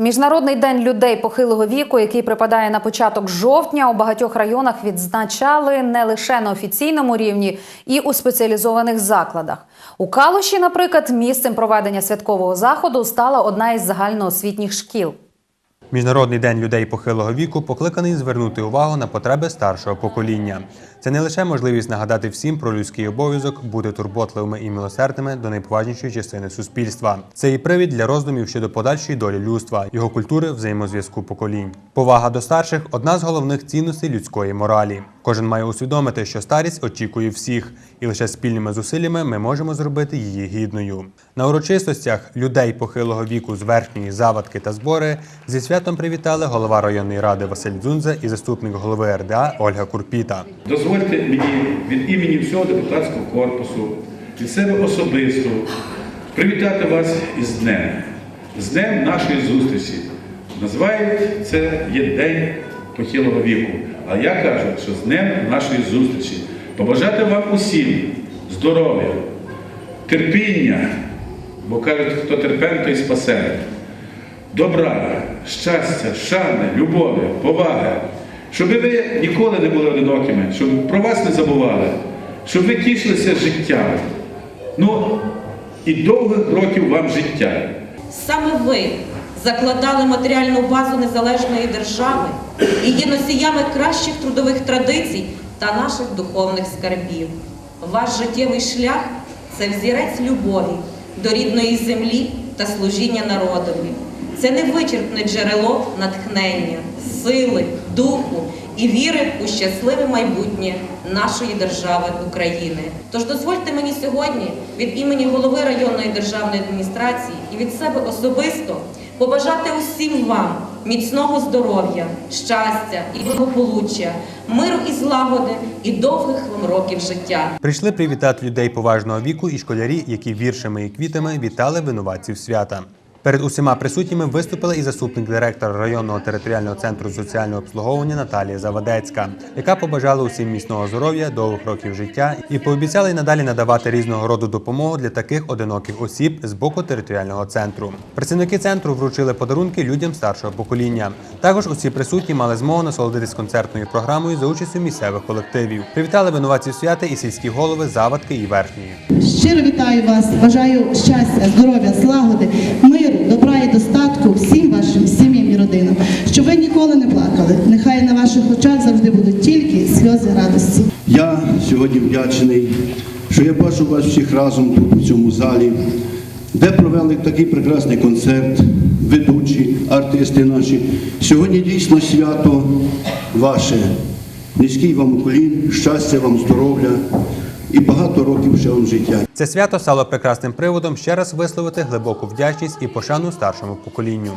Міжнародний день людей похилого віку, який припадає на початок жовтня, у багатьох районах відзначали не лише на офіційному рівні, і у спеціалізованих закладах. У Калуші, наприклад, місцем проведення святкового заходу стала одна із загальноосвітніх шкіл. Міжнародний день людей похилого віку покликаний звернути увагу на потреби старшого покоління. Це не лише можливість нагадати всім про людський обов'язок бути турботливими і милосердними до найповажнішої частини суспільства. Це і привід для роздумів щодо подальшої долі людства, його культури, взаємозв'язку поколінь. Повага до старших одна з головних цінностей людської моралі. Кожен має усвідомити, що старість очікує всіх, і лише спільними зусиллями ми можемо зробити її гідною. На урочистостях людей похилого віку з верхньої завадки та збори зі святом привітали голова районної ради Василь Дзунза і заступник голови РДА Ольга Курпіта. Дозвольте мені від імені всього депутатського корпусу, від себе особисто привітати вас із днем, з днем нашої зустрічі. Називають це є День похилого віку. А я кажу, що з днем нашої зустрічі. Побажати вам усім здоров'я, терпіння, бо кажуть, хто терпен, той спасе. Добра, щастя, шани, любові, поваги, щоб ви ніколи не були одинокими, щоб про вас не забували, щоб ви тішилися життям. Ну і довгих років вам життя. Саме ви закладали матеріальну базу незалежної держави і є носіями кращих трудових традицій та наших духовних скарбів. Ваш життєвий шлях це взірець любові до рідної землі та служіння народові. Це невичерпне джерело натхнення, сили, духу і віри у щасливе майбутнє нашої держави України. Тож дозвольте мені сьогодні від імені голови районної державної адміністрації і від себе особисто побажати усім вам міцного здоров'я, щастя і благополуччя, миру і злагоди і довгих вам років життя. Прийшли привітати людей поважного віку і школярі, які віршами і квітами вітали винуватців свята. Перед усіма присутніми виступила і заступник директора районного територіального центру соціального обслуговування Наталія Завадецька, яка побажала усім міцного здоров'я, довгих років життя і пообіцяла й надалі надавати різного роду допомогу для таких одиноких осіб з боку територіального центру. Працівники центру вручили подарунки людям старшого покоління. Також усі присутні мали змогу насолодитись концертною програмою за участю місцевих колективів. Привітали винуватців свята і сільські голови Завадки і Верхньої. Щиро вітаю вас, бажаю щастя, здоров'я, злагоди, миру, добра і достатку всім вашим сім'ям і родинам, щоб ви ніколи не плакали. Нехай на ваших очах завжди будуть тільки сльози радості. Я сьогодні вдячний, що я бачу вас всіх разом тут у цьому залі, де провели такий прекрасний концерт, ведучі, артисти наші. Сьогодні дійсно свято ваше. Низький вам уклін, щастя вам, здоров'я і багато років ще вам життя. Це свято стало прекрасним приводом ще раз висловити глибоку вдячність і пошану старшому поколінню.